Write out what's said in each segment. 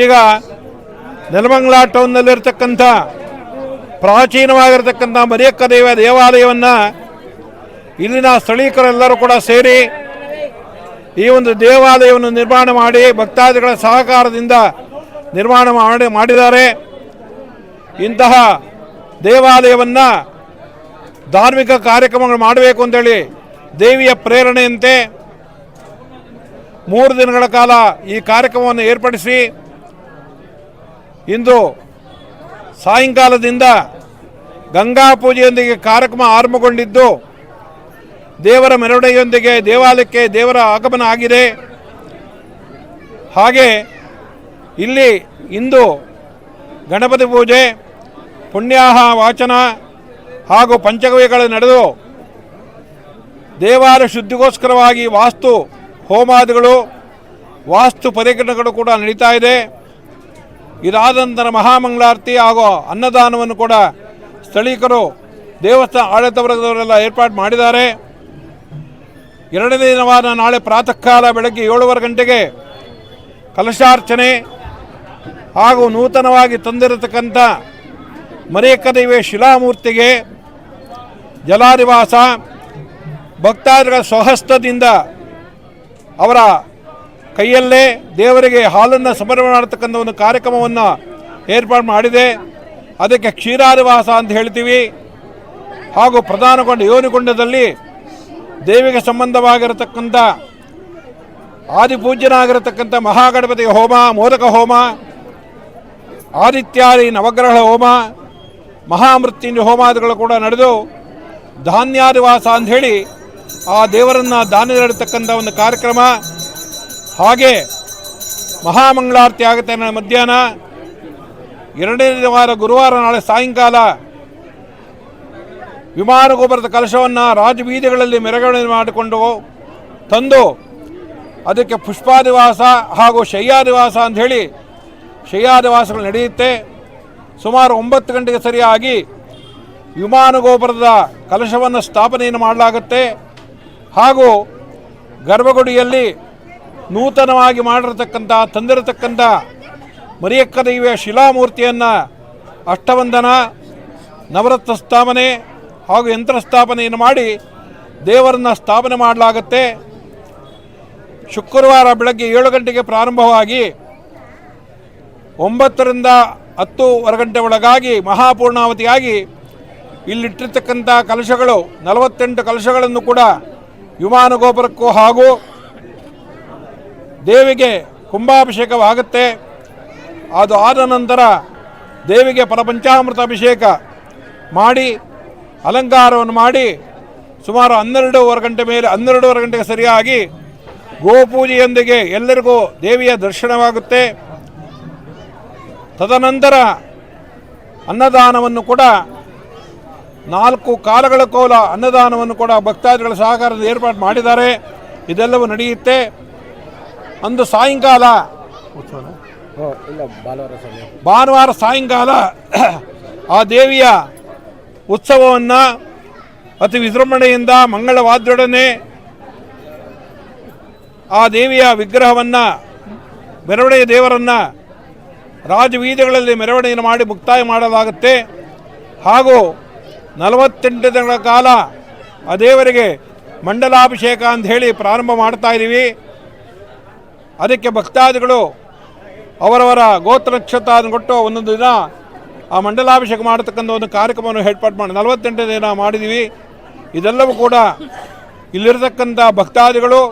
ಈಗ ನೆಲಮಂಗಲ ಟೌನ್ನಲ್ಲಿರ್ತಕ್ಕಂಥ, ಪ್ರಾಚೀನವಾಗಿರ್ತಕ್ಕಂಥ ಮರಿಯಕ್ಕ ದೇವ ದೇವಾಲಯವನ್ನು ಇಲ್ಲಿನ ಸ್ಥಳೀಕರೆಲ್ಲರೂ ಕೂಡ ಸೇರಿ ಈ ಒಂದು ದೇವಾಲಯವನ್ನು ನಿರ್ಮಾಣ ಮಾಡಿ ಭಕ್ತಾದಿಗಳ ಸಹಕಾರದಿಂದ ನಿರ್ಮಾಣ ಮಾಡಿ, ಮಾಡಿದ್ದಾರೆ. ಇಂತಹ ದೇವಾಲಯವನ್ನು ಧಾರ್ಮಿಕ ಕಾರ್ಯಕ್ರಮಗಳು ಮಾಡಬೇಕು ಅಂತೇಳಿ ದೇವಿಯ ಪ್ರೇರಣೆಯಂತೆ ಮೂರು ದಿನಗಳ ಕಾಲ ಈ ಕಾರ್ಯಕ್ರಮವನ್ನು ಏರ್ಪಡಿಸಿ ಇಂದು ಸಾಯಂಕಾಲದಿಂದ ಗಂಗಾ ಪೂಜೆಯೊಂದಿಗೆ ಕಾರ್ಯಕ್ರಮ ಆರಂಭಗೊಂಡಿದ್ದು, ದೇವರ ಮೆರವಣಿಗೆಯೊಂದಿಗೆ ದೇವಾಲಯಕ್ಕೆ ದೇವರ ಆಗಮನ ಆಗಿದೆ. ಹಾಗೆ ಇಲ್ಲಿ ಇಂದು ಗಣಪತಿ ಪೂಜೆ, ಪುಣ್ಯಾಹ ವಾಚನ ಹಾಗೂ ಪಂಚಗವ್ಯಗಳು ನಡೆದು ದೇವಾಲಯ ಶುದ್ಧಿಗೋಸ್ಕರವಾಗಿ ವಾಸ್ತು ಹೋಮಾದಿಗಳು, ವಾಸ್ತು ಪರಿಕರಣಗಳು ಕೂಡ ನಡೀತಾ ಇದೆ. ಇದಾದ ನಂತರ ಮಹಾಮಂಗಳಾರತಿ ಹಾಗೂ ಅನ್ನದಾನವನ್ನು ಕೂಡ ಸ್ಥಳೀಕರು ದೇವಸ್ಥಾನ ಆಡಳಿತ ವರ್ಗದವರೆಲ್ಲ ಏರ್ಪಾಡು ಮಾಡಿದ್ದಾರೆ. ಎರಡನೇ ದಿನವಾದ ನಾಳೆ ಪ್ರಾತಃ ಕಾಲ ಬೆಳಗ್ಗೆ ಏಳುವರೆ ಗಂಟೆಗೆ ಕಲಶಾರ್ಚನೆ ಹಾಗೂ ನೂತನವಾಗಿ ತಂದಿರತಕ್ಕಂಥ ಮರೇಕದೇವಿಯ ಶಿಲಾಮೂರ್ತಿಗೆ ಜಲಾದಿವಾಸ ಭಕ್ತಾದಿಗಳ ಸ್ವಹಸ್ತದಿಂದ ಅವರ ಕೈಯಲ್ಲೇ ದೇವರಿಗೆ ಹಾಲನ್ನು ಸಮರ್ಪಣೆ ಮಾಡತಕ್ಕಂಥ ಒಂದು ಕಾರ್ಯಕ್ರಮವನ್ನು ಏರ್ಪಾಡು ಮಾಡಿದೆ. ಅದಕ್ಕೆ ಕ್ಷೀರಾದಿವಾಸ ಅಂತ ಹೇಳ್ತೀವಿ. ಹಾಗೂ ಪ್ರಧಾನಗೊಂಡ ಯೋನಿಗೊಂಡದಲ್ಲಿ ದೇವಿಗೆ ಸಂಬಂಧವಾಗಿರತಕ್ಕಂಥ ಆದಿಪೂಜ್ಯನಾಗಿರತಕ್ಕಂಥ ಮಹಾಗಣಪತಿ ಹೋಮ, ಮೋದಕ ಹೋಮ, ಆದಿತ್ಯಾದಿ ನವಗ್ರಹ ಹೋಮ, ಮಹಾಮೃತ್ಯುಂಜಯ ಹೋಮಾದಿಗಳು ಕೂಡ ನಡೆದು ಧಾನ್ಯಾದಿವಾಸ ಅಂಥೇಳಿ ಆ ದೇವರನ್ನು ದಾನದಲ್ಲಿರ್ತಕ್ಕಂಥ ಒಂದು ಕಾರ್ಯಕ್ರಮ ಹಾಗೆ ಮಹಾಮಂಗಳಾರತಿ ಆಗುತ್ತೆ ನಾಳೆ ಮಧ್ಯಾಹ್ನ ಎರಡನೇ ವಾರ ಗುರುವಾರ ನಾಳೆ ಸಾಯಂಕಾಲ ವಿಮಾನ ಗೋಪುರದ ಕಲಶವನ್ನು ರಾಜಬೀದಿಗಳಲ್ಲಿ ಮೆರವಣಿಗೆ ಮಾಡಿಕೊಂಡು ತಂದು ಅದಕ್ಕೆ ಪುಷ್ಪಾದಿವಾಸ ಹಾಗೂ ಶಯ್ಯಾದಿವಾಸ ಅಂಥೇಳಿ ಶಯ್ಯಾದಿವಾಸಗಳು ನಡೆಯುತ್ತೆ. ಸುಮಾರು ಒಂಬತ್ತು ಗಂಟೆಗೆ ಸರಿಯಾಗಿ ವಿಮಾನ ಗೋಪುರದ ಕಲಶವನ್ನು ಸ್ಥಾಪನೆಯನ್ನು ಮಾಡಲಾಗುತ್ತೆ. ಹಾಗೂ ಗರ್ಭಗುಡಿಯಲ್ಲಿ ನೂತನವಾಗಿ ಮಾಡಿರತಕ್ಕಂಥ, ತಂದಿರತಕ್ಕಂಥ ಮರಿಯಕ್ಕ ದೇವಿಯ ಶಿಲಾಮೂರ್ತಿಯನ್ನು ಅಷ್ಟವಂದನ, ನವರತ್ನ ಸ್ಥಾಪನೆ ಹಾಗೂ ಯಂತ್ರ ಸ್ಥಾಪನೆಯನ್ನು ಮಾಡಿ ದೇವರನ್ನು ಸ್ಥಾಪನೆ ಮಾಡಲಾಗುತ್ತೆ. ಶುಕ್ರವಾರ ಬೆಳಗ್ಗೆ ಏಳು ಗಂಟೆಗೆ ಪ್ರಾರಂಭವಾಗಿ ಒಂಬತ್ತರಿಂದ ಹತ್ತೂವರೆ ಗಂಟೆ ಒಳಗಾಗಿ ಮಹಾಪೂರ್ಣಾವತಿಯಾಗಿ ಇಲ್ಲಿಟ್ಟಿರ್ತಕ್ಕಂಥ ಕಲಶಗಳು, ನಲವತ್ತೆಂಟು ಕಲಶಗಳನ್ನು ಕೂಡ ವಿಮಾನ ಗೋಪುರಕ್ಕೂ ಹಾಗೂ ದೇವಿಗೆ ಕುಂಭಾಭಿಷೇಕವಾಗುತ್ತೆ. ಅದು ಆದ ನಂತರ ದೇವಿಗೆ ಪರಪಂಚಾಮೃತ ಅಭಿಷೇಕ ಮಾಡಿ, ಅಲಂಕಾರವನ್ನು ಮಾಡಿ ಸುಮಾರು ಹನ್ನೆರಡೂವರೆ ಗಂಟೆ ಮೇಲೆ, ಹನ್ನೆರಡೂವರೆ ಗಂಟೆಗೆ ಸರಿಯಾಗಿ ಗೋಪೂಜೆಯೊಂದಿಗೆ ಎಲ್ಲರಿಗೂ ದೇವಿಯ ದರ್ಶನವಾಗುತ್ತೆ. ತದನಂತರ ಅನ್ನದಾನವನ್ನು ಕೂಡ ನಾಲ್ಕು ಕಾಲಗಳ ಕೋಲ ಅನ್ನದಾನವನ್ನು ಕೂಡ ಭಕ್ತಾದಿಗಳ ಸಹಕಾರದ ಏರ್ಪಾಡು ಮಾಡಿದ್ದಾರೆ. ಇದೆಲ್ಲವೂ ನಡೆಯುತ್ತೆ. ಅಂದು ಸಾಯಂಕಾಲ. ಭಾನುವಾರ ಸಾಯಂಕಾಲ ಆ ದೇವಿಯ ಉತ್ಸವವನ್ನು ಅತಿ ವಿಜೃಂಭಣೆಯಿಂದ ಮಂಗಳವಾದ್ಯೊಡನೆ ಆ ದೇವಿಯ ವಿಗ್ರಹವನ್ನು ಮೆರವಣಿಗೆ ದೇವರನ್ನು ರಾಜವೀದಿಗಳಲ್ಲಿ ಮೆರವಣಿಗೆ ಮಾಡಿ ಮುಕ್ತಾಯ ಮಾಡಲಾಗುತ್ತೆ. ಹಾಗೂ ನಲವತ್ತೆಂಟು ದಿನಗಳ ಕಾಲ ಆ ದೇವರಿಗೆ ಮಂಡಲಾಭಿಷೇಕ ಅಂತ ಹೇಳಿ ಪ್ರಾರಂಭ ಮಾಡ್ತಾ ಇದ್ದೀವಿ ಅದಕ್ಕೆ ಭಕ್ತಾದಿಗಳು ಅವರವರ ಗೋತ್ರ ನಕ್ಷತ್ರ ಕೊಟ್ಟು ಒಂದೊಂದು ದಿನ ಆ ಮಂಡಲಾಭಿಷೇಕ ಮಾಡತಕ್ಕಂಥ ಒಂದು ಕಾರ್ಯಕ್ರಮವನ್ನು ಏರ್ಪಾಡು ಮಾಡಿ ನಲವತ್ತೆಂಟು ದಿನ ಮಾಡಿದ್ದೀವಿ. ಇದೆಲ್ಲವೂ ಕೂಡ ಇಲ್ಲಿರತಕ್ಕಂಥ ಭಕ್ತಾದಿಗಳು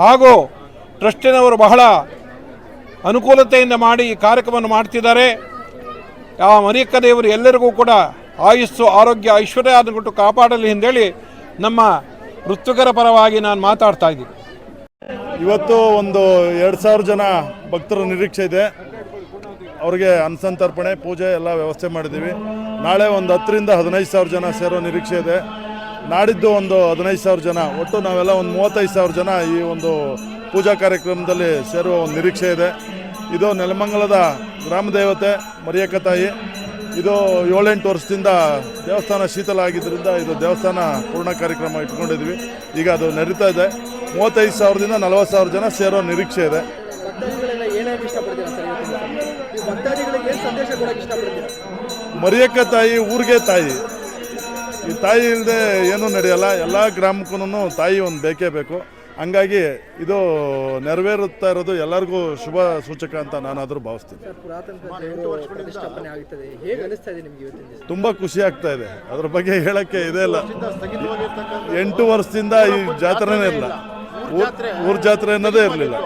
ಹಾಗೂ ಟ್ರಸ್ಟಿನವರು ಬಹಳ ಅನುಕೂಲತೆಯಿಂದ ಮಾಡಿ ಈ ಕಾರ್ಯಕ್ರಮವನ್ನು ಮಾಡ್ತಿದ್ದಾರೆ. ಆ ಮರಿಯಕ್ಕ ದೇವರು ಎಲ್ಲರಿಗೂ ಕೂಡ ಆಯುಸ್ಸು, ಆರೋಗ್ಯ, ಐಶ್ವರ್ಯ ಅದನ್ನು ಕೊಟ್ಟು ಕಾಪಾಡಲಿ ಅಂತೇಳಿ ನಮ್ಮ ವೃತ್ತಿಕರ ಪರವಾಗಿ ನಾನು ಮಾತಾಡ್ತಾ ಇದ್ದೀನಿ. ಇವತ್ತು ಒಂದು ಎರಡು ಸಾವಿರ ಜನ ಭಕ್ತರ ನಿರೀಕ್ಷೆ ಇದೆ. ಅವರಿಗೆ ಅನ್ಸಂತರ್ಪಣೆ, ಪೂಜೆ ಎಲ್ಲ ವ್ಯವಸ್ಥೆ ಮಾಡಿದ್ದೀವಿ. ನಾಳೆ ಒಂದು ಹತ್ತರಿಂದ ಹದಿನೈದು ಸಾವಿರ ಜನ ಸೇರೋ ನಿರೀಕ್ಷೆ ಇದೆ. ನಾಡಿದ್ದು ಒಂದು ಹದಿನೈದು ಸಾವಿರ ಜನ, ಒಟ್ಟು ನಾವೆಲ್ಲ ಒಂದು ಮೂವತ್ತೈದು ಸಾವಿರ ಜನ ಈ ಒಂದು ಪೂಜಾ ಕಾರ್ಯಕ್ರಮದಲ್ಲಿ ಸೇರುವ ಒಂದು ನಿರೀಕ್ಷೆ ಇದೆ. ಇದು ನೆಲಮಂಗಲದ ಗ್ರಾಮ ದೇವತೆ ಮರಿಯಕ್ಕ ತಾಯಿ. ಇದು ಏಳೆಂಟು ವರ್ಷದಿಂದ ದೇವಸ್ಥಾನ ಶೀತಲ ಆಗಿದ್ದರಿಂದ ಇದು ದೇವಸ್ಥಾನ ಪೂರ್ಣ ಕಾರ್ಯಕ್ರಮ ಇಟ್ಕೊಂಡಿದ್ವಿ ಈಗ ಅದು ನಡೀತಾ ಇದೆ. ಮೂವತ್ತೈದು ಸಾವಿರದಿಂದ ನಲವತ್ತು ಸಾವಿರ ಜನ ಸೇರೋ ನಿರೀಕ್ಷೆ ಇದೆ. ಮರಿಯಕ್ಕ ತಾಯಿ ಊರಿಗೆ ತಾಯಿ. ಈ ತಾಯಿ ಇಲ್ಲದೆ ಏನೂ ನಡೆಯಲ್ಲ. ಎಲ್ಲ ಗ್ರಾಮಕ್ಕೂ ತಾಯಿ ಒಂದು ಬೇಕೇ ಬೇಕು. ಹಂಗಾಗಿ ಇದು ನೆರವೇರುತ್ತಾ ಇರೋದು ಎಲ್ಲರಿಗೂ ಶುಭ ಸೂಚಕ ಅಂತ ನಾನಾದರೂ ಭಾವಿಸ್ತೀನಿ. ಸರ್ ಪುರಾತನ ದೇವರು ಪ್ರತಿಷ್ಠಾಪನೆ ಆಗುತ್ತದೆ ಹೇಗೆ ಅನಿಸ್ತಾ ಇದೆ ನಿಮ್ಗೆ ಇವತ್ತಿನ ದಿವಸ? ತುಂಬ ಖುಷಿ ಆಗ್ತಾ ಇದೆ. ಅದ್ರ ಬಗ್ಗೆ ಹೇಳಕ್ಕೆ ಇದೇ ಇಲ್ಲ. ಎಂಟು ವರ್ಷದಿಂದ ಈ ಜಾತ್ರೆನೇ ಇಲ್ಲ. ಊರ್ ಜಾತ್ರೆ ಅನ್ನೋದೇ ಇರಲಿಲ್ಲ.